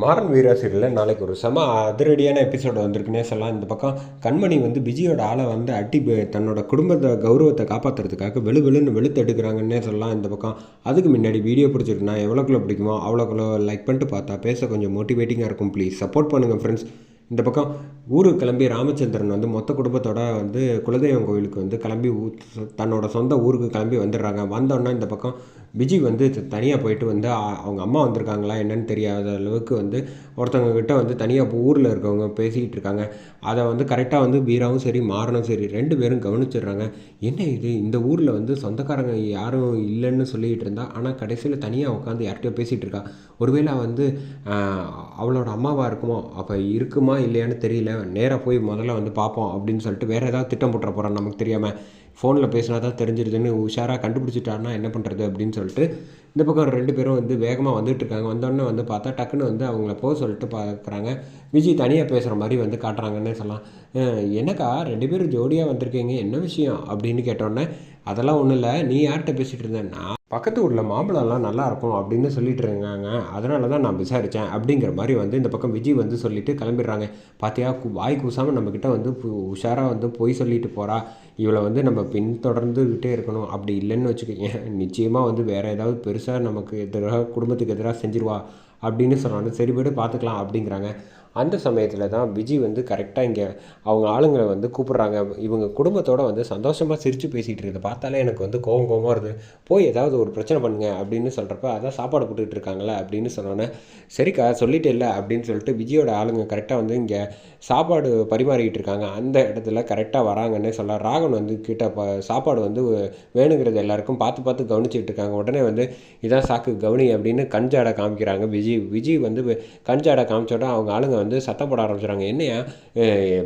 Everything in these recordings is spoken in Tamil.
மாறன் வீராசிரியரில் நாளைக்கு ஒரு செம அதிரடியான எபிசோடு வந்திருக்குன்னே சொல்லலாம். இந்த பக்கம் கண்மணி வந்து விஜயோட ஆளை வந்து அட்டி தன்னோட குடும்பத்தை கௌரவத்தை காப்பாற்றுறதுக்காக வெளு வெளுன்னு வெளுத்தெடுக்கிறாங்கன்னே சொல்லலாம். இந்த பக்கம் அதுக்கு முன்னாடி வீடியோ பிடிச்சிருக்குன்னா எவ்வளோக்குள்ள பிடிக்குமோ அவ்வளோக்குள்ள லைக் பண்ணிட்டு பார்த்தா பேச கொஞ்சம் மோட்டிவேட்டிங்காக இருக்கும். ப்ளீஸ் சப்போர்ட் பண்ணுங்கள் ஃப்ரெண்ட்ஸ் இந்த பக்கம் ஊருக்கு கிளம்பி ராமச்சந்திரன் வந்து மொத்த குடும்பத்தோட வந்து குலதெய்வம் கோயிலுக்கு வந்து கிளம்பி தன்னோட சொந்த ஊருக்கு கிளம்பி வந்துடுறாங்க. வந்தோடனே இந்த பக்கம் விஜய் வந்து தனியாக போயிட்டு வந்து அவங்க அம்மா வந்திருக்காங்களா என்னன்னு தெரியாத அளவுக்கு வந்து ஒருத்தவங்க கிட்ட வந்து தனியாக ஊரில் இருக்கவங்க பேசிக்கிட்டு இருக்காங்க. அதை வந்து கரெக்டாக வந்து வீராவும் சரி மாறனும் சரி ரெண்டு பேரும் கவனிச்சிடுறாங்க. என்ன இது? இந்த ஊரில் வந்து சொந்தக்காரங்க யாரும் இல்லைன்னு சொல்லிக்கிட்டு இருந்தா ஆனால் கடைசியில் தனியாக உட்காந்து யார்கிட்டயோ பேசிகிட்டு இருக்கா. ஒருவேளை வந்து அவளோட அம்மாவாக இருக்குமோ? அப்போ இருக்குமா இல்லையான்னு தெரியல. நேராக போய் முதல்ல வந்து பார்ப்போம் அப்படின்னு சொல்லிட்டு வேறு ஏதாவது திட்டம் போட்டுற போகிறான் நமக்கு தெரியாமல் ஃபோனில் பேசினா தான் தெரிஞ்சிருதுன்னு உஷாராக கண்டுபிடிச்சிட்டான்னா என்ன பண்ணுறது அப்படின்னு சொல்லிட்டு இந்த பக்கம் ரெண்டு பேரும் வந்து வேகமாக வந்துட்டு இருக்காங்க. வந்தோடனே வந்து பார்த்தா டக்குன்னு வந்து அவங்கள போக சொல்லிட்டு பார்க்குறாங்க. விஜய் தனியாக பேசுகிற மாதிரி வந்து காட்டுறாங்கன்னு சொல்லலாம். என்னக்கா ரெண்டு பேரும் ஜோடியாக வந்திருக்கீங்க என்ன விஷயம் அப்படின்னு கேட்டோன்னே அதெல்லாம் ஒன்றும் இல்லை நீ யார்கிட்ட பேசிகிட்டு இருந்த? நான் பக்கத்து ஊரில் மாம்பழம்லாம் நல்லா இருக்கும் அப்படின்னு சொல்லிட்டு இருக்காங்க. அதனால தான் நான் விசாரித்தேன் அப்படிங்கிற மாதிரி வந்து இந்த பக்கம் விஜய் வந்து சொல்லிட்டு கிளம்பிடுறாங்க. பார்த்தியா கு- வாய் கூசாமல் நம்மக்கிட்ட வந்து உஷாராக வந்து பொய் சொல்லிட்டு போகிறா இவளை வந்து நம்ம பின்தொடர்ந்துக்கிட்டே இருக்கணும். அப்படி இல்லைன்னு வச்சுக்கோங்க. நிச்சயமாக வந்து வேறு ஏதாவது பெருசாக நமக்கு எதிராக குடும்பத்துக்கு எதிராக செஞ்சிருவா அப்படின்னு சொன்னாங்க சரி போய்ட்டு பார்த்துக்கலாம் அப்படிங்கிறாங்க. அந்த சமயத்தில் தான் விஜய் வந்து கரெக்டாக இங்கே அவங்க ஆளுங்களை வந்து கூப்பிட்றாங்க. இவங்க குடும்பத்தோடு வந்து சந்தோஷமாக சிரித்து பேசிகிட்டு இருக்கிறத பார்த்தாலே எனக்கு வந்து கோவம் கோவமாக வருது. போய் ஏதாவது ஒரு பிரச்சனை பண்ணுங்க அப்படின்னு சொல்கிறப்ப அதான் சாப்பாடு போட்டுக்கிட்டு இருக்காங்களே அப்படின்னு சொன்னோன்னே சரிக்கா சொல்லிட்டு இல்லை அப்படின்னு சொல்லிட்டு விஜயோட ஆளுங்க கரெக்டாக வந்து இங்கே சாப்பாடு பரிமாறிக்கிட்டு இருக்காங்க. அந்த இடத்துல கரெக்டாக வராங்கன்னே சொல்ல ராகவன் வந்து கிட்ட சாப்பாடு வந்து வேணுங்கிறது எல்லாருக்கும் பார்த்து பார்த்து கவனிச்சிட்டு இருக்காங்க. உடனே வந்து இதான் சாக்கு கவனி அப்படின்னு கஞ்சாடை காமிக்கிறாங்க. விஜய் விஜய் வந்து கஞ்சாடை காமிச்சோட அவங்க ஆளுங்க வந்து சத்தம் போட ஆரம்பிச்சிடுறாங்க. என்னையா?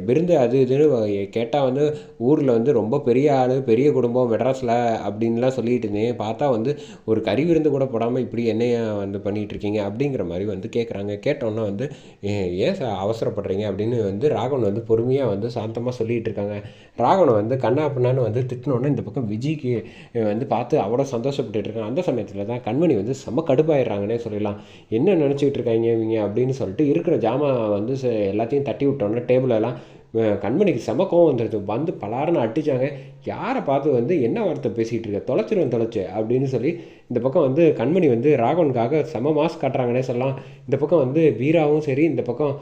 விருந்து அது இதுன்னு கேட்டால் வந்து ஊரில் வந்து ரொம்ப பெரிய ஆள் பெரிய குடும்பம் மெட்ராஸில் அப்படின்லாம் சொல்லிட்டு இருந்தேன் பார்த்தா வந்து ஒரு கறி விருந்து கூட போடாமல் இப்படி என்னையா வந்து பண்ணிகிட்டு இருக்கீங்க அப்படிங்கிற மாதிரி வந்து கேட்குறாங்க கேட்டோன்னே வந்து ஏன் சார் அவசரப்படுறீங்க? அப்படின்னு வந்து ராகவன் வந்து பொறுமையாக வந்து சாந்தமாக சொல்லிகிட்டு இருக்காங்க. ராகவன் வந்து கண்ணா பின்னான்னு வந்து திட்டினோன்னே இந்த பக்கம் விஜய்க்கு வந்து பார்த்து அவ்வளோ சந்தோஷப்பட்டு இருக்காங்க அந்த சமயத்தில் தான் கண்மணி வந்து செம்ம கடுப்பாயிடுறாங்கன்னே சொல்லலாம். என்ன நினச்சிக்கிட்டு இருக்காங்க இவங்க அப்படின்னு சொல்லிட்டு இருக்கிற ஜாமான் வந்து எல்லாத்தையும் தட்டி விட்டோன்னே டேபிள் எல்லாம் கண்மணிக்கு செம கோவம் வந்துடுது வந்து பலாருன்னு அடிச்சாங்க. யாரை பார்த்து வந்து என்ன வார்த்தை பேசிகிட்டு இருக்க? தொலைச்சிருவேன் தொலைச்சு அப்படின்னு சொல்லி இந்த பக்கம் வந்து கண்மணி வந்து ராகவனுக்காக செம மாஸ் காட்டுறாங்கன்னே சொல்லலாம். இந்த பக்கம் வந்து வீராவும் சரி இந்த பக்கம்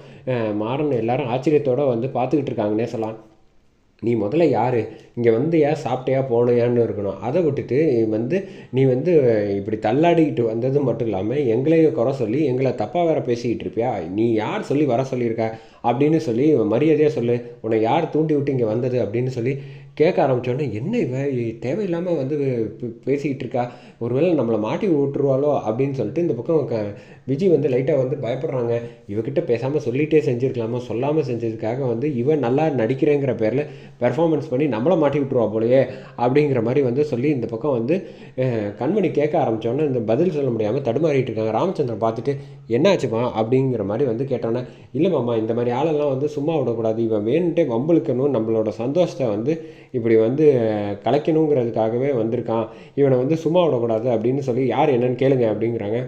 மாறன் எல்லாரும் ஆச்சரியத்தோட வந்து பார்த்துக்கிட்டு இருக்காங்கன்னே சொல்லலாம். நீ முதல்ல யார்? இங்கே வந்து ஏன் சாப்பிட்டியா? போனையான்னு இருக்கணும். அதை விட்டுட்டு வந்து நீ வந்து இப்படி தள்ளாடிக்கிட்டு வந்தது மட்டும் இல்லாமல் எங்களையும் குறை சொல்லி எங்களை தப்பாக வேற பேசிக்கிட்டு இருப்பியா? நீ யார் சொல்லி வர சொல்லியிருக்க? அப்படின்னு சொல்லி மரியாதையாக சொல்லு. உன்னை யார் தூண்டி விட்டு இங்கே வந்தது? அப்படின்னு சொல்லி கேட்க ஆரம்பித்தோடனே என்ன இவ? தேவையில்லாமல் வந்து பேசிக்கிட்டு இருக்கா ஒருவேளை நம்மளை மாட்டி விட்டுருவாளோ? அப்படின்னு சொல்லிட்டு இந்த பக்கம் க விஜய் வந்து லைட்டாக வந்து பயப்படுறாங்க. இவகிட்ட பேசாமல் சொல்லிகிட்டே செஞ்சுருக்கலாமா? சொல்லாமல் செஞ்சதுக்காக வந்து இவன் நல்லா நடிக்கிறேங்கிற பேரில் பெர்ஃபார்மன்ஸ் பண்ணி நம்மளை மாட்டி விட்டுருவா போலையே அப்படிங்கிற மாதிரி வந்து சொல்லி இந்த பக்கம் வந்து கண்மணி கேட்க ஆரம்பித்தோன்னே இந்த பதில் சொல்ல முடியாமல் தடுமாறிட்டு இருக்காங்க. ராமச்சந்திரன் பார்த்துட்டு என்னாச்சுமா? அப்படிங்கிற மாதிரி வந்து கேட்டோன்னே இல்லை மாமா இந்த மாதிரி ஆளெல்லாம் வந்து சும்மா விடக்கூடாது. இவன் வேணுன்ட்டே வம்பளுக்கணும் நம்மளோட சந்தோஷத்தை வந்து இப்படி வந்து கலைக்கணுங்கிறதுக்காகவே வந்திருக்கான். இவனை வந்து சும்மா விடக்கூடாது அப்படின்னு சொல்லி யார் என்னன்னு கேளுங்க அப்படிங்கிறாங்க.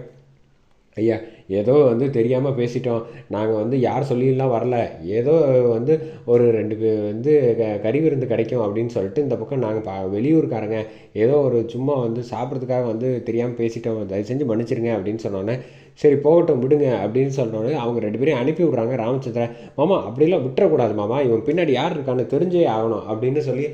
ஐயா ஏதோ வந்து தெரியாமல் பேசிட்டோம். நாங்கள் வந்து யார் சொல்லியெல்லாம் வரல. ஏதோ வந்து ஒரு ரெண்டு பேர் வந்து க- கறி விருந்து கிடைக்கும் அப்படின்னு சொல்லிட்டு இந்த பக்கம் நாங்கள் பா வெளியூர்காரங்க. ஏதோ ஒரு சும்மா வந்து சாப்பிட்றதுக்காக வந்து தெரியாமல் பேசிட்டோம். தயவு செஞ்சு மன்னிச்சிருங்க அப்படின்னு சொன்னோன்னே சரி போகட்டும் விடுங்க அப்படின்னு சொன்னோடனே அவங்க ரெண்டு பேரையும் அனுப்பி விட்றாங்க ராமச்சந்திரன். மாமா அப்படிலாம் விட்டுறக்கூடாது மாமா. இவன் பின்னாடி யார் இருக்கான்னு தெரிஞ்சே ஆகணும் அப்படின்னு சொல்லி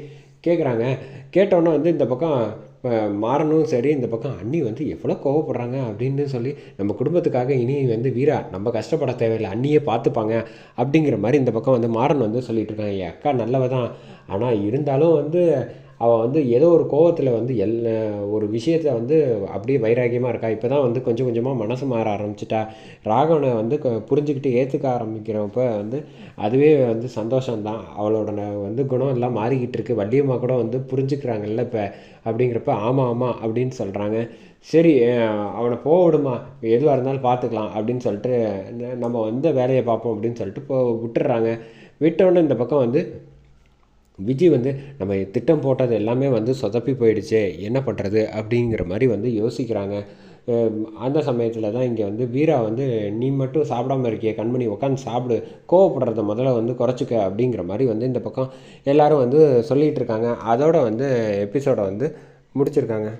கேட்குறாங்க கேட்டோன்னே வந்து இந்த பக்கம் அஹ், மாறனும் சரி இந்த பக்கம் அண்ணி வந்து எவ்வளோ கோவப்படுறாங்க அப்படின்னு சொல்லி நம்ம குடும்பத்துக்காக இனி வந்து வீரா நம்ம கஷ்டப்பட தேவையில்லை அண்ணியே பார்த்துப்பாங்க அப்படிங்கிற மாதிரி இந்த பக்கம் வந்து மாறன் வந்து சொல்லிகிட்ருக்காங்க என் அக்கா நல்லவ தான் ஆனால் இருந்தாலும் வந்து அவள் வந்து ஏதோ ஒரு கோவத்தில் வந்து எல் ஒரு விஷயத்தை வந்து அப்படியே வைராகியமாக இருக்கா. இப்போ தான் வந்து கொஞ்சம் கொஞ்சமாக மனசு மாற ஆரம்பிச்சிட்டா. ராகவனை வந்து புரிஞ்சுக்கிட்டு ஏற்றுக்க ஆரம்பிக்கிறப்ப வந்து அதுவே வந்து சந்தோஷம்தான். அவளோட வந்து குணம் எல்லாம் மாறிக்கிட்டு இருக்குது வள்ளியம்மா கூட வந்து புரிஞ்சுக்கிறாங்கல்ல இப்போ அப்படிங்கிறப்ப ஆமாம் ஆமாம் அப்படின்னு சொல்கிறாங்க சரி அவனை போக விடுமா? எதுவாக இருந்தாலும் பார்த்துக்கலாம் அப்படின்னு சொல்லிட்டு நம்ம வந்து வேலையை பார்ப்போம் அப்படின்னு சொல்லிட்டு போ விட்டுறாங்க விட்டோன்னே இந்த பக்கம் வந்து விஜய் வந்து நம்ம திட்டம் போட்டது எல்லாமே வந்து சொதப்பி போயிடுச்சே என்ன பண்ணுறது அப்படிங்கிற மாதிரி வந்து யோசிக்கிறாங்க. அந்த சமயத்தில் தான் இங்கே வந்து வீரா வந்து நீ மட்டும் சாப்பிடாம இருக்கிய கண்மணி உட்காந்து சாப்பிடு. கோவப்படுறத முதல்ல வந்து குறைச்சிக்க அப்படிங்கிற மாதிரி வந்து இந்த பக்கம் எல்லோரும் வந்து சொல்லிகிட்டு இருக்காங்க. அதோட வந்து எபிசோடை வந்து முடிச்சிருக்காங்க.